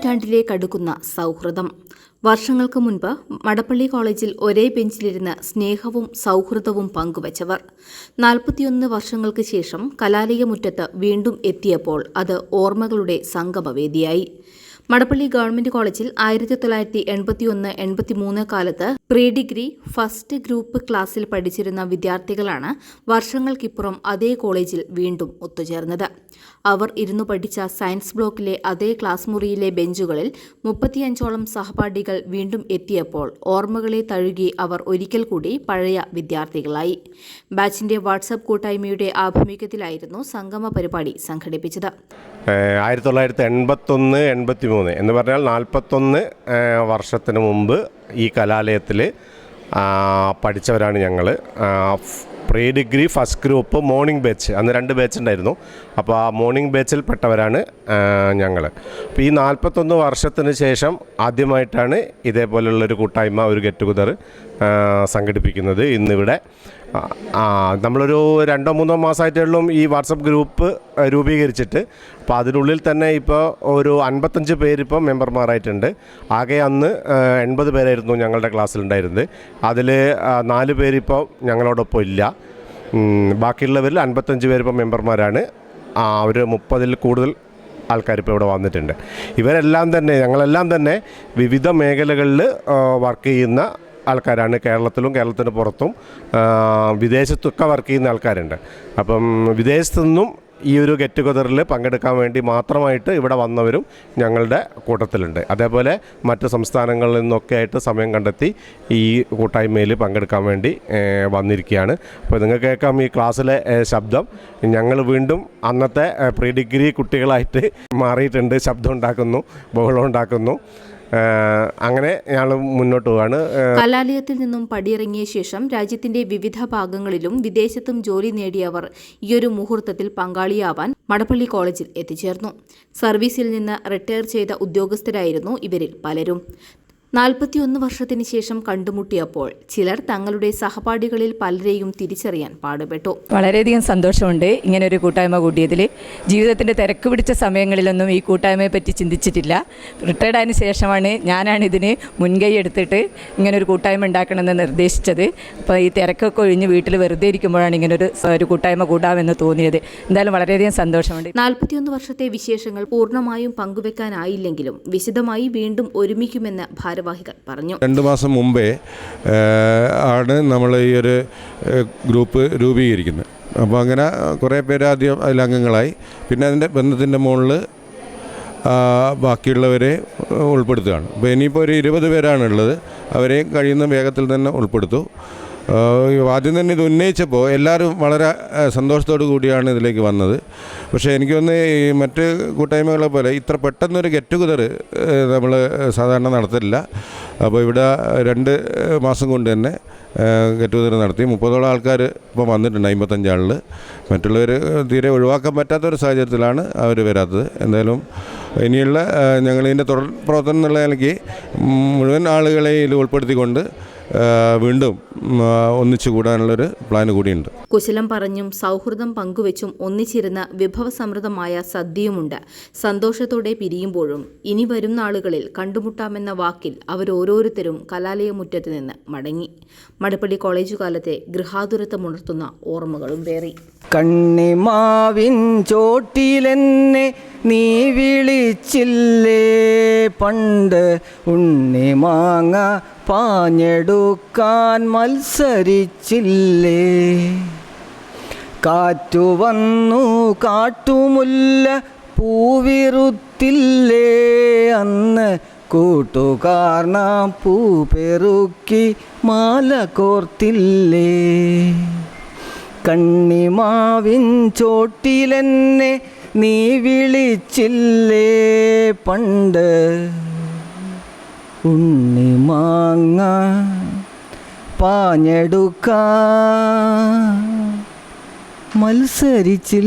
അരനൂറ്റാണ്ടിലേക്കടുക്കുന്ന സൗഹൃദം. വർഷങ്ങൾക്ക് മുൻപ് മടപ്പള്ളി കോളേജിൽ ഒരേ ബെഞ്ചിലിരുന്ന് സ്നേഹവും സൗഹൃദവും പങ്കുവച്ചവർ. നാൽപ്പത്തിയൊന്ന് വർഷങ്ങൾക്ക് ശേഷം കലാലയമുറ്റത്ത് വീണ്ടും എത്തിയപ്പോൾ അത് ഓർമ്മകളുടെ സംഗമവേദിയായി. മടപ്പള്ളി ഗവൺമെന്റ് കോളേജിൽ ആയിരത്തി തൊള്ളായിരത്തി എൺപത്തിയൊന്ന് എൺപത്തിമൂന്ന് കാലത്ത് പ്രീ ഡിഗ്രി ഫസ്റ്റ് ഗ്രൂപ്പ് ക്ലാസ്സിൽ പഠിച്ചിരുന്ന വിദ്യാർത്ഥികളാണ് വർഷങ്ങൾക്കിപ്പുറം അതേ കോളേജിൽ വീണ്ടും ഒത്തുചേർന്നത്. അവർ ഇരുന്നു പഠിച്ച സയൻസ് ബ്ലോക്കിലെ അതേ ക്ലാസ് മുറിയിലെ ബെഞ്ചുകളിൽ മുപ്പത്തിയഞ്ചോളം സഹപാഠികൾ വീണ്ടും എത്തിയപ്പോൾ ഓർമ്മകളെ തഴുകി അവർ ഒരിക്കൽ കൂടി പഴയ വിദ്യാർത്ഥികളായി. ബാച്ചിന്റെ വാട്സപ്പ് കൂട്ടായ്മയുടെ ആഭിമുഖ്യത്തിലായിരുന്നു സംഗമ പരിപാടി സംഘടിപ്പിച്ചത്. ആയിരത്തി തൊള്ളായിരത്തി എൺപത്തൊന്ന് എൺപത്തി മൂന്ന് എന്ന് പറഞ്ഞാൽ നാൽപ്പത്തൊന്ന് വർഷത്തിന് മുമ്പ് ഈ കലാലയത്തിൽ പഠിച്ചവരാണ് ഞങ്ങൾ pre degree first group morning batch. അന്ന് രണ്ട് ബാച്ച് ഉണ്ടായിരുന്നു. അപ്പോൾ ആ മോർണിംഗ് ബാച്ചിൽ പെട്ടവരാണ് ഞങ്ങൾ അപ്പോൾ ഈ നാൽപ്പത്തൊന്ന് വർഷത്തിന് ശേഷം ആദ്യമായിട്ടാണ് ഇതേപോലുള്ളൊരു കൂട്ടായ്മ ഒരു ഗെറ്റ് ടുഗദർ സംഘടിപ്പിക്കുന്നത്. ഇന്നിവിടെ ആ, നമ്മളൊരു രണ്ടോ മൂന്നോ മാസമായിട്ടുള്ളും ഈ വാട്സപ്പ് ഗ്രൂപ്പ് രൂപീകരിച്ചിട്ട് അപ്പോൾ അതിനുള്ളിൽ തന്നെ ഇപ്പോൾ ഒരു അൻപത്തഞ്ച് പേരിപ്പോൾ മെമ്പർമാരായിട്ടുണ്ട്. ആകെ അന്ന് എൺപത് പേരായിരുന്നു ഞങ്ങളുടെ ക്ലാസ്സിലുണ്ടായിരുന്നത്. അതിൽ നാല് പേരിപ്പോൾ ഞങ്ങളോടൊപ്പം ഇല്ല. ബാക്കിയുള്ളവരിൽ അൻപത്തഞ്ച് പേരിപ്പോൾ മെമ്പർമാരാണ്. ഒരു മുപ്പതിൽ കൂടുതൽ ആൾക്കാർ ഇപ്പോൾ ഇവിടെ വന്നിട്ടുണ്ട്. ഇവരെല്ലാം തന്നെ ഞങ്ങളെല്ലാം തന്നെ വിവിധ മേഖലകളിൽ വർക്ക് ചെയ്യുന്ന ആൾക്കാരാണ്. കേരളത്തിലും കേരളത്തിന് പുറത്തും വിദേശത്തൊക്കെ വർക്ക് ചെയ്യുന്ന ആൾക്കാരുണ്ട്. അപ്പം വിദേശത്തു നിന്നും ഈ ഒരു ഗെറ്റ് ടുഗദറിൽ പങ്കെടുക്കാൻ വേണ്ടി മാത്രമായിട്ട് ഇവിടെ വന്നവരും ഞങ്ങളുടെ കൂട്ടത്തിലുണ്ട്. അതേപോലെ മറ്റ് സംസ്ഥാനങ്ങളിൽ നിന്നൊക്കെ ആയിട്ട് സമയം കണ്ടെത്തി ഈ കൂട്ടായ്മയിൽ പങ്കെടുക്കാൻ വേണ്ടി വന്നിരിക്കുകയാണ്. അപ്പോൾ നിങ്ങൾക്ക് കേൾക്കാം ഈ ക്ലാസ്സിലെ ശബ്ദം. ഞങ്ങൾ വീണ്ടും അന്നത്തെ പ്രീ ഡിഗ്രി കുട്ടികളായിട്ട് മാറിയിട്ടുണ്ട്. ശബ്ദം ഉണ്ടാക്കുന്നു ബഹളം ഉണ്ടാക്കുന്നു. അങ്ങനെ ഞങ്ങൾ മുന്നോട്ട് പോവാണ്. കലാലയത്തിൽ നിന്നും പടിയിറങ്ങിയ ശേഷം രാജ്യത്തിന്റെ വിവിധ ഭാഗങ്ങളിലും വിദേശത്തും ജോലി നേടിയവർ ഈയൊരു മുഹൂർത്തത്തിൽ പങ്കാളിയാവാൻ മടപ്പള്ളി കോളേജിൽ എത്തിച്ചേർന്നു. സർവീസിൽ നിന്ന് റിട്ടയർ ചെയ്ത ഉദ്യോഗസ്ഥരായിരുന്നു ഇവരിൽ പലരും. നാൽപ്പത്തിയൊന്ന് വർഷത്തിന് ശേഷം കണ്ടുമുട്ടിയപ്പോൾ ചിലർ തങ്ങളുടെ സഹപാഠികളിൽ പലരെയും തിരിച്ചറിയാൻ പാടുപെട്ടു. വളരെയധികം സന്തോഷമുണ്ട് ഇങ്ങനെ ഒരു കൂട്ടായ്മ കൂട്ടിയതിൽ ജീവിതത്തിന്റെ തിരക്ക് പിടിച്ച സമയങ്ങളിലൊന്നും ഈ കൂട്ടായ്മയെ പറ്റി ചിന്തിച്ചിട്ടില്ല. റിട്ടയർഡ് ആയതിനു ശേഷമാണ് ഞാനാണ് ഇതിന് മുൻകൈ എടുത്തിട്ട് ഇങ്ങനെ ഒരു കൂട്ടായ്മ ഉണ്ടാക്കണമെന്ന് നിർദ്ദേശിച്ചത്. അപ്പോൾ ഈ തിരക്കൊക്കെ ഒഴിഞ്ഞ് വീട്ടിൽ വെറുതെ ഇരിക്കുമ്പോഴാണ് ഇങ്ങനെ ഒരു ഒരു കൂട്ടായ്മ കൂടാമെന്ന് തോന്നിയത്. എന്തായാലും വളരെയധികം സന്തോഷമുണ്ട്. നാൽപ്പത്തിയൊന്ന് വർഷത്തെ വിശേഷങ്ങൾ പൂർണമായും പങ്കുവെക്കാനായില്ലെങ്കിലും വിശദമായി വീണ്ടും ഒരുമിക്കുമെന്ന് ഭാരവാഹികൾ പറഞ്ഞു. രണ്ട് മാസം മുമ്പേ ആണ് നമ്മൾ ഈ ഒരു ഗ്രൂപ്പ് രൂപീകരിക്കുന്നത്. അപ്പോൾ അങ്ങനെ കുറേ പേര് ആദ്യം അതിൽ അംഗങ്ങളായി. പിന്നെ അതിന്റെ ബന്ധത്തിന്റെ മുകളിൽ ബാക്കിയുള്ളവരെ ഉൾപ്പെടുത്തുകയാണ്. അപ്പോൾ ഇനിയിപ്പോൾ ഒരു ഇരുപത് പേരാണുള്ളത്. അവരെയും കഴിയുന്ന വേഗത്തിൽ തന്നെ ഉൾപ്പെടുത്തു. ആദ്യം തന്നെ ഇത് ഉന്നയിച്ചപ്പോൾ എല്ലാവരും വളരെ സന്തോഷത്തോടു കൂടിയാണ് ഇതിലേക്ക് വന്നത്. പക്ഷേ എനിക്ക് തോന്നുന്നു ഈ മറ്റ് കൂട്ടായ്മകളെ പോലെ ഇത്ര പെട്ടെന്നൊരു ഗെറ്റ് ടുഗദർ നമ്മൾ സാധാരണ നടത്തില്ല. അപ്പോൾ ഇവിടെ രണ്ട് മാസം കൊണ്ട് തന്നെ ഗെറ്റ് ടുഗദർ നടത്തി. മുപ്പതോളം ആൾക്കാർ ഇപ്പോൾ വന്നിട്ടുണ്ട് അമ്പത്തഞ്ചാളിൽ മറ്റുള്ളവർ തീരെ ഒഴിവാക്കാൻ പറ്റാത്തൊരു സാഹചര്യത്തിലാണ് അവർ വരാത്തത്. എന്തായാലും ഇനിയുള്ള ഞങ്ങളിതിന്റെ തുടർ പ്രവർത്തനം എന്നുള്ള നിലയ്ക്ക് മുഴുവൻ ആളുകളെ ഇതിൽ ഉൾപ്പെടുത്തിക്കൊണ്ട് വീണ്ടും ഒന്നിച്ചു കൂടാനുള്ളൊരു പ്ലാൻ കൂടിയുണ്ട്. കുശലം പറഞ്ഞും സൗഹൃദം പങ്കുവെച്ചും ഒന്നിച്ചിരുന്ന വിഭവസമൃദ്ധമായ സദ്യയുമുണ്ട്. സന്തോഷത്തോടെ പിരിയുമ്പോഴും ഇനി വരും നാളുകളിൽ കണ്ടുമുട്ടാമെന്ന വാക്കിൽ അവരോരോരുത്തരും കലാലയമുറ്റത്ത് നിന്ന് മടങ്ങി. മടപ്പള്ളി കോളേജ് കാലത്തെ ഗൃഹാതുരത്വമുണർത്തുന്ന ഓർമ്മകളും വേറി. കണ്ണിമാവിൻ ചോട്ടിലെന്നെ നീ വിളിച്ചില്ലേ? പണ്ട് ഉണ്ണിമാങ്ങ പാഞ്ഞെടുക്കാൻ മത്സരിച്ചില്ലേ? കാറ്റു വന്നു കാട്ടുമുല്ല പൂവിറുത്തില്ലേ? അന്ന് കൂട്ടുകാർ നാം പൂ പെറുക്കി മാല കോർത്തില്ലേ? കണ്ണിമാവിൻ ചോട്ടിലെന്നെ നീ വിളിച്ചില്ലേ? പണ്ട് ഉണ്ണിമാങ്ങ പാഞ്ഞെടുക്ക. മത്സരിച്ചില്ലേ?